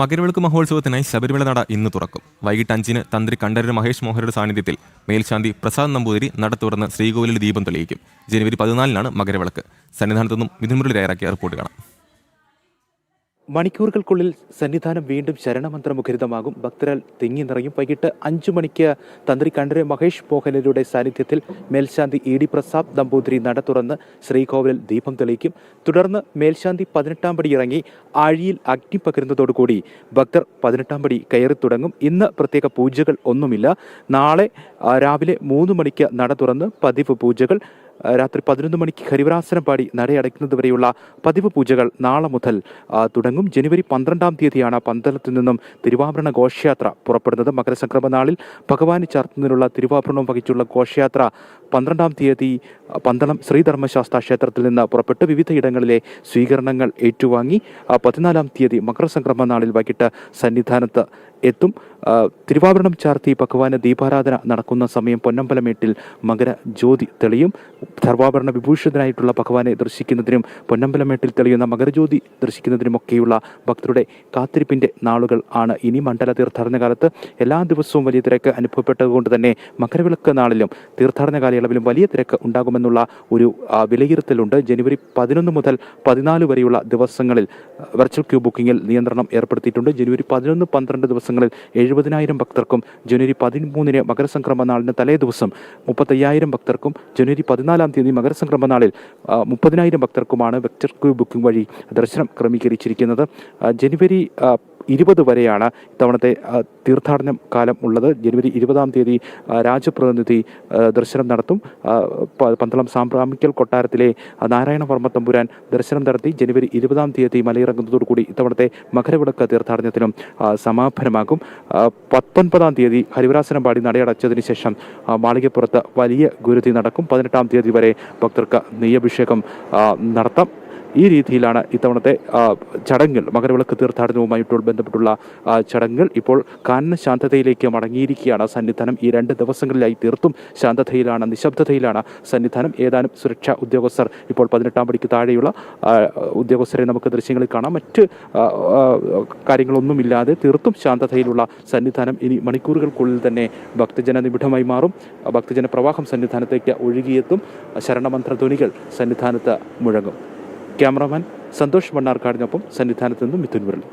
മകരവിളക്ക് മഹോത്സവത്തിനായി ശബരിമല നട ഇന്ന് തുറക്കും. വൈകിട്ട് അഞ്ചിന് തന്ത്രി കണ്ഠരര് മഹേഷ് മോഹരുടെ സാന്നിധ്യത്തിൽ മേൽശാന്തി പ്രസാദ് നമ്പൂതിരി നട തുറന്ന് ശ്രീകോവിലിൽ ദീപം തെളിയിക്കും. ജനുവരി പതിനാലിനാണ് മകരവിളക്ക്. സന്നിധാനത്തു നിന്നും മിഥുൻ മുരളി തയ്യാറാക്കിയ റിപ്പോർട്ട് കാണാം. മണിക്കൂറുകൾക്കുള്ളിൽ സന്നിധാനം വീണ്ടും ശരണമന്ത്രമുഖരിതമാകും. ഭക്തരാൽ തിങ്ങി നിറയും. വൈകിട്ട് അഞ്ചു മണിക്ക് തന്ത്രി കണ്ഠര് മഹേഷ് മോഹനരുടെ സാന്നിധ്യത്തിൽ മേൽശാന്തി ഇ ഡി പ്രസാദ് നമ്പൂതിരി നട തുറന്ന് ശ്രീകോവിലിൽ ദീപം തെളിയിക്കും. തുടർന്ന് മേൽശാന്തി പതിനെട്ടാം പടി ഇറങ്ങി ആഴിയിൽ അഗ്നി പകരുന്നതോടുകൂടി ഭക്തർ പതിനെട്ടാം പടി കയറി തുടങ്ങും. ഇന്ന് പ്രത്യേക പൂജകൾ ഒന്നുമില്ല. നാളെ രാവിലെ മൂന്ന് മണിക്ക് നട തുറന്ന് പതിവ് പൂജകൾ രാത്രി പതിനൊന്ന് മണിക്ക് ഹരിവരാസനം പാടി നടയടയ്ക്കുന്നത് വരെയുള്ള പതിവ് പൂജകൾ നാളെ മുതൽ തുടങ്ങും. ജനുവരി പന്ത്രണ്ടാം തീയതിയാണ് പന്തളത്തിൽ നിന്നും തിരുവാഭരണ ഘോഷയാത്ര പുറപ്പെടുന്നത്. മകരസംക്രമ നാളിൽ ഭഗവാന് ചാർത്തുന്നതിനുള്ള തിരുവാഭരണം വഹിച്ചുള്ള ഘോഷയാത്ര പന്ത്രണ്ടാം തീയതി പന്തളം ശ്രീധർമ്മശാസ്ത്ര ക്ഷേത്രത്തിൽ നിന്ന് പുറപ്പെട്ട് വിവിധ ഇടങ്ങളിലെ സ്വീകരണങ്ങൾ ഏറ്റുവാങ്ങി പതിനാലാം തീയതി മകരസംക്രമ നാളിൽ വൈകിട്ട് സന്നിധാനത്ത് എത്തും. തിരുവാഭരണം ചാർത്തി ഭഗവാന് ദീപാരാധന നടക്കുന്ന സമയം പൊന്നമ്പലമേട്ടിൽ മകര ജ്യോതി തെളിയും. സർവാഭരണ വിഭൂഷിതനായിട്ടുള്ള ഭഗവാനെ ദർശിക്കുന്നതിനും പൊന്നമ്പലമേട്ടിൽ തെളിയുന്ന മകരജ്യോതി ദർശിക്കുന്നതിനുമൊക്കെയുള്ള ഭക്തരുടെ കാത്തിരിപ്പിന്റെ നാളുകൾ ആണ് ഇനി മണ്ഡല തീർത്ഥാടന കാലത്ത് എല്ലാ ദിവസവും വലിയ തിരക്ക് അനുഭവപ്പെട്ടതുകൊണ്ട് തന്നെ മകരവിളക്ക് നാളിലും തീർത്ഥാടന കാലയളവിലും വലിയ തിരക്ക് ഉണ്ടാകുമെന്നുള്ള ഒരു വിലയിരുത്തലുണ്ട്. ജനുവരി പതിനൊന്ന് മുതൽ പതിനാല് വരെയുള്ള ദിവസങ്ങളിൽ വെർച്വൽ ക്യൂ ബുക്കിങ്ങിൽ നിയന്ത്രണം ഏർപ്പെടുത്തിയിട്ടുണ്ട്. ജനുവരി പതിനൊന്ന് പന്ത്രണ്ട് ദിവസങ്ങളിൽ എഴുപതിനായിരം ഭക്തർക്കും ജനുവരി പതിമൂന്നിന് മകരസംക്രമ നാളിന് തലേ ദിവസം മുപ്പത്തയ്യായിരം ഭക്തർക്കും ജനുവരി പതിനാലാം തീയതി മകരസംക്രമ നാളിൽ മുപ്പതിനായിരം ഭക്തർക്കുമാണ് വെർച്വൽ ക്യൂ ബുക്കിംഗ് വഴി ദർശനം ക്രമീകരിച്ചിരിക്കുന്നത്. ജനുവരി ഇരുപത് വരെയാണ് ഇത്തവണത്തെ തീർത്ഥാടന കാലം ഉള്ളത്. ജനുവരി ഇരുപതാം തീയതി രാജപ്രതിനിധി ദർശനം നടത്തും. പന്തളം സാമ്പ്രാമിക്കൽ കൊട്ടാരത്തിലെ നാരായണ വർമ്മ തമ്പുരാൻ ദർശനം നടത്തി ജനുവരി ഇരുപതാം തീയതി മലയിറങ്ങുന്നതോടുകൂടി ഇത്തവണത്തെ മകരവിളക്ക് തീർത്ഥാടനത്തിനും സമാപനമാകും. പത്തൊൻപതാം തീയതി ഹരിവരാസനം പാടി നടയടച്ചതിന് ശേഷം മാളികപ്പുറത്ത് വലിയ ഗുരുതി നടക്കും. പതിനെട്ടാം തീയതി വരെ ഭക്തർക്ക് നെയ്യഭിഷേകം നടത്താം. ഈ രീതിയിലാണ് ഇത്തവണത്തെ ചടങ്ങിൽ മകരവിളക്ക് തീർത്ഥാടനവുമായിട്ട് ബന്ധപ്പെട്ടുള്ള ചടങ്ങുകൾ ഇപ്പോൾ കാനന ശാന്തതയിലേക്ക് മടങ്ങിയിരിക്കുകയാണ്. സന്നിധാനം ഈ രണ്ട് ദിവസങ്ങളിലായി തീർത്തും ശാന്തതയിലാണ് നിശബ്ദതയിലാണ് സന്നിധാനം. ഏതാനും സുരക്ഷാ ഉദ്യോഗസ്ഥർ ഇപ്പോൾ പതിനെട്ടാം പടിക്ക് താഴെയുള്ള ഉദ്യോഗസ്ഥരെ നമുക്ക് ദൃശ്യങ്ങളിൽ കാണാം. മറ്റ് കാര്യങ്ങളൊന്നുമില്ലാതെ തീർത്തും ശാന്തതയിലുള്ള സന്നിധാനം ഇനി മണിക്കൂറുകൾക്കുള്ളിൽ തന്നെ ഭക്തജന നിബിഡമായി മാറും. ഭക്തജന പ്രവാഹം സന്നിധാനത്തേക്ക് ഒഴുകിയെത്തും. ശരണമന്ത്ര ധ്വനികൾ സന്നിധാനത്ത് മുഴങ്ങും. ക്യാമറാമാൻ സന്തോഷ് മണ്ണാർക്കാടിനൊപ്പം സന്നിധാനത്ത് നിന്നും മിഥുൻ മുരളി.